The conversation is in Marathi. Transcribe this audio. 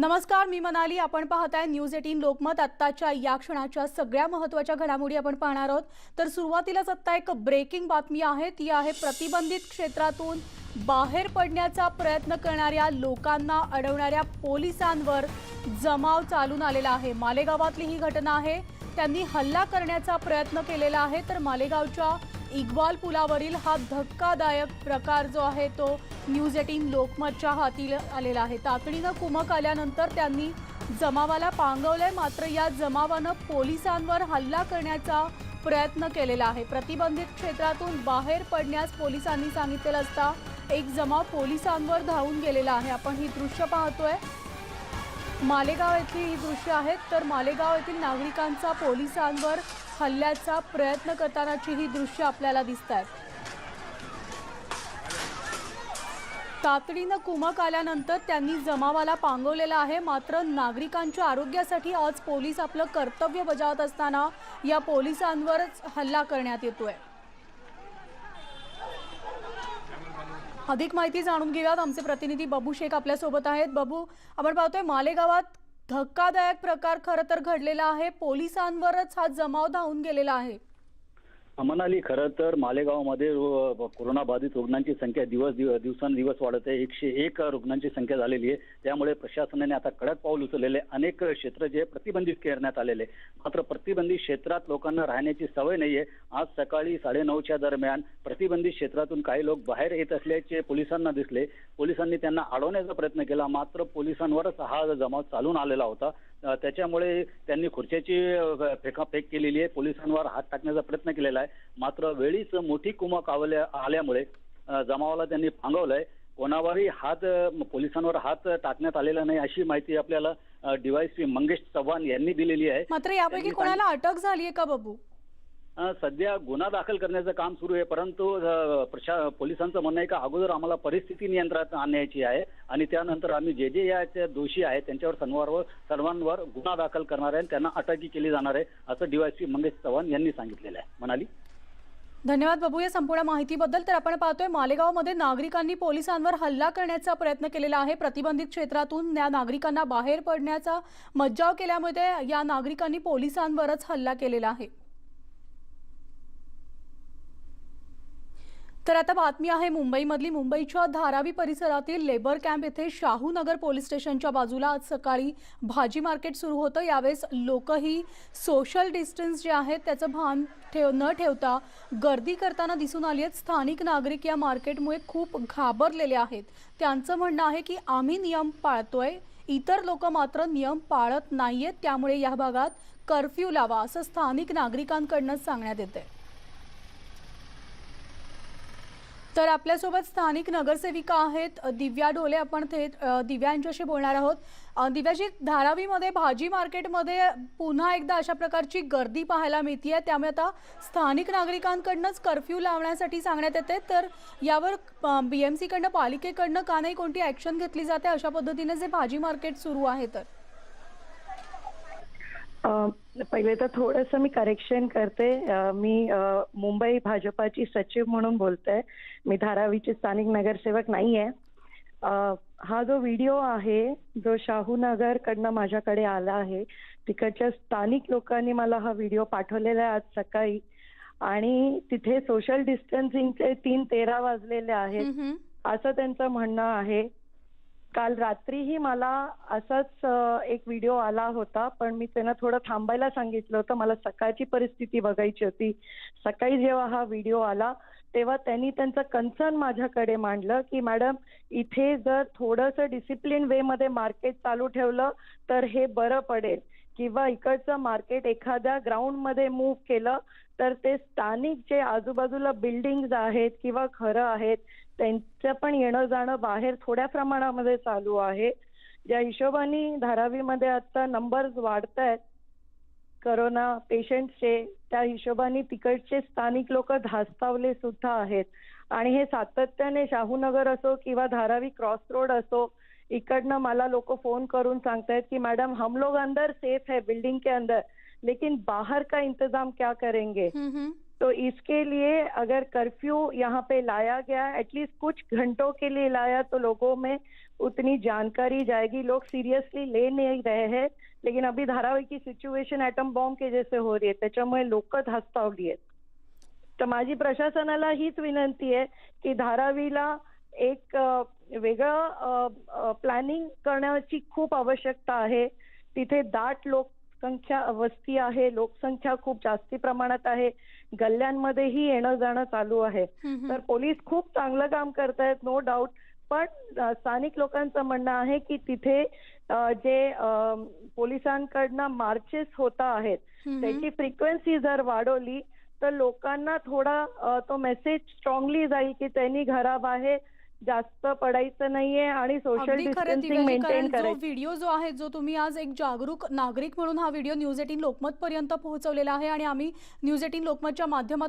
नमस्कार मी मनाली. आपण पाहताय न्यूज एटीन लोकमत. आत्ताच्या या क्षणाच्या सगळ्या महत्त्वाच्या घडामोडी आपण पाहणार आहोत. तर सुरुवातीलाच आत्ता एक ब्रेकिंग बातमी आहे. ती आहे प्रतिबंधित क्षेत्रातून बाहेर पडण्याचा प्रयत्न करणाऱ्या लोकांना अडवणाऱ्या पोलिसांवर जमाव चालून आलेला आहे. मालेगावातली ही घटना आहे. त्यांनी हल्ला करण्याचा प्रयत्न केलेला आहे. तर मालेगावच्या इक्बाल पुलावरील हा धक्कादायक प्रकार जो आहे तो न्यूज एटीन लोकमतच्या हाती आलेला आहे. तातडीनं कुमक आल्यानंतर त्यांनी जमावाला पांगवलंय. मात्र या जमावानं पोलिसांवर हल्ला करण्याचा प्रयत्न केलेला आहे. प्रतिबंधित क्षेत्रातून बाहेर पडण्यास पोलिसांनी सांगितलेलं असता एक जमाव पोलिसांवर धावून गेलेला आहे. आपण ही दृश्य पाहतोय. मालेगाव येथील ही दृश्य आहेत तर मालेगाव येथील नागरिकांचा पोलिसांवर हल्ल्याचा प्रयत्न करतानाची ही दृश्य आपल्याला दिसत आहेत तातडीनं कुमक आल्यानंतर त्यांनी जमावाला पांगवलेला आहे. मात्र नागरिकांच्या आरोग्यासाठी आज पोलीस आपलं कर्तव्य बजावत असताना या पोलिसांवरच हल्ला करण्यात येतोय. अधिक माहिती जाणून घेऊयात. आमचे प्रतिनिधी बबू शेख आपल्यासोबत आहेत. बबू आपण पाहतोय मालेगावात धक्कादायक प्रकार खरं तर घडलेला आहे. पोलिसांवरच हा जमाव धावून गेलेला आहे. मनाली खरं तर मालेगावमध्ये कोरोनाबाधित कोरोना बाधित रुग्णांची संख्या दिवस दिव- दिवसांदिवस वाढत आहे. एकशे एक रुग्णांची संख्या झालेली आहे. त्यामुळे प्रशासनाने आता कडक पाऊल उचललेले अनेक क्षेत्र जे प्रतिबंधित करण्यात आलेले मात्र प्रतिबंधित क्षेत्रात लोकांना राहण्याची सवय नाहीये आज सकाळी साडेनऊच्या दरम्यान प्रतिबंधित क्षेत्रातून काही लोक बाहेर येत असल्याचे पोलिसांना दिसले. पोलिसांनी त्यांना अडवण्याचा प्रयत्न केला. मात्र पोलिसांवरच हा जमाव चालून आलेला होता. त्याच्यामुळे त्यांनी खुर्च्याची फेकाफेक केलेली आहे. पोलिसांवर हात टाकण्याचा प्रयत्न केलेला आहे. मात्र वेळीच मोठी कुमक आवल्या आल्यामुळे जमावाला त्यांनी पांगवलंय कोणावरही हात पोलिसांवर हात टाकण्यात आलेला नाही अशी माहिती आपल्याला डीवायसी मंगेश चव्हाण यांनी दिलेली आहे. मात्र यापैकी कोणाला अटक झाली आहे का बबू? सध्या गुन्हा दाखल करण्याचं काम सुरू आहे परंतु प्रशा पोलिसांचं म्हणणं आहे का अगोदर आम्हाला परिस्थिती नियंत्रणात आणण्याची आहे आणि त्यानंतर आम्ही जे जे याचे दोषी आहेत त्यांच्यावर सर्वांवर सर्वांवर गुन्हा दाखल करणार आहे आणि त्यांना अटकही केली जाणार आहे असं डीवायसी मंगेश चव्हाण यांनी सांगितलेलं आहे. म्हणाली धन्यवाद बाबू या संपूर्ण माहितीबद्दल. तर आपण पाहतोय मालेगावमध्ये नागरिकांनी पोलिसांवर हल्ला करण्याचा प्रयत्न केलेला आहे. प्रतिबंधित क्षेत्रातून या नागरिकांना बाहेर पडण्याचा मज्जाव केल्यामुळे या नागरिकांनी पोलिसांवरच हल्ला केलेला आहे. तर आता बातमी आहे मुंबईमधली. मुंबईच्या धारावी परिसरातील लेबर कॅम्प येथे शाहू नगर पोलीस स्टेशनच्या बाजूला आज सकाळी भाजी मार्केट सुरू होतं. यावेळेस लोकही सोशल डिस्टन्स जे आहे त्याचं भान ठेव न ठेवता गर्दी करताना दिसून आली आहेत. स्थानिक नागरिक या मार्केटमुळे खूप घाबरलेले आहेत. त्यांचं म्हणणं आहे की आम्ही नियम पाळतोय. इतर लोक मात्र नियम पाळत नाहीयेत. त्यामुळे या भागात कर्फ्यू लावा असं स्थानिक नागरिकांकडनं सांगण्यात येते तर आपल्यासोबत स्थानिक नगरसेविका आहेत दिव्या ढोले आपण थेट दिव्यांच्याशी दिव्या यांच्याशी बोलणार आहोत. दिव्याजी धारावीमध्ये भाजी मार्केटमध्ये पुन्हा एकदा अशा प्रकारची गर्दी पाहायला मिळते आहे त्यामुळे आता स्थानिक नागरिकांकडनंच कर्फ्यू लावण्यासाठी सांगण्यात येते. तर यावर बी एम सीकडनं पालिकेकडनं का नाही कोणती ॲक्शन घेतली जाते? अशा पद्धतीने जे भाजी मार्केट सुरू आहे तर. पहिले तर थोडंसं मी करेक्शन करते. मी मुंबई भाजपाची सचिव म्हणून बोलते. मी धारावीची स्थानिक नगरसेवक नाही आहे हा जो व्हिडिओ आहे जो शाहूनगर कडनं माझ्याकडे आला आहे तिकडच्या स्थानिक लोकांनी मला हा व्हिडिओ पाठवलेला आहे आज सकाळी. आणि तिथे सोशल डिस्टन्सिंगचे तीन तेरा वाजलेले आहेत. असं त्यांचं म्हणणं आहे. काल रात्रीही मला असाच एक व्हिडिओ आला होता पण मी त्यांना थोडं थांबायला सांगितलं होतं. मला सकाळची परिस्थिती बघायची होती. सकाळी जेव्हा हा व्हिडिओ आला तेव्हा त्यांनी त्यांचं कन्सर्न माझ्याकडे मांडलं की मॅडम इथे जर थोडंसं डिसिप्लिन वे मध्ये मार्केट चालू ठेवलं तर हे बरं पडेल. किंवा इकडचं मार्केट एखाद्या ग्राउंडमध्ये मूव्ह केलं तर ते स्थानिक जे आजूबाजूला बिल्डिंग आहेत किंवा घरं आहेत त्यांचं पण येणं जाणं बाहेर थोड्या प्रमाणामध्ये चालू आहे. ज्या हिशोबाने धारावीमध्ये आता नंबर्स वाढत आहेत करोना पेशंटचे त्या हिशोबाने तिकडचे स्थानिक लोक धास्तावले सुद्धा आहेत. आणि हे सातत्याने शाहूनगर असो किंवा धारावी क्रॉस रोड असो इकडनं मला लोक फ़ोन करून सांगतायत की मैडम हम लोग अंदर सेफ़ है बिल्डिंग के अंदर. लेकिन बाहर का इंतज़ाम क्या करेंगे? हम्म, हम्म. तो इसके लिए अगर कर्फ्यू यहाँ पे लाया गया एटलीस्ट कुछ घंटों के लिए लाया तो लोगों में उतनी जानकारी जाएगी। लोग सिरियसली ले नहीं रहे हैं लेकिन अभी धारावी की सिच्युएशन ॲटम बॉम्ब के जैसे हो रही आहे त्याच्यामुळे लोक धास्तावली आहेत. तर माझी प्रशासनाला हीच विनंती आहे की धारावीला एक वेगळं प्लॅनिंग करण्याची खूप आवश्यकता आहे. तिथे दाट लोकसंख्या वस्ती आहे. लोकसंख्या खूप जास्ती प्रमाणात आहे. गल्ल्यांमध्येही येणं जाणं चालू आहे. तर पोलीस खूप चांगलं काम करतायत नो डाऊट पण स्थानिक लोकांचं म्हणणं आहे की तिथे जे पोलिसांकडनं मार्चेस होत आहेत. त्याची फ्रिक्वेन्सी जर वाढवली तर लोकांना थोडा तो मेसेज स्ट्रॉंगली जाईल की त्यांनी घराबाहेर जास्त पडायचं नाहीये आणि सोशल डिस्टन्सिंग मेंटेन करायचं. व्हिडिओ जो आहे जो तुम्ही आज एक जागरूक नागरिक म्हणून हा व्हिडिओ न्यूज एटीन लोकमत पर्यंत पोहोचवलेला आहे आणि आम्ही न्यूज एटीन लोकमतच्या माध्यमातून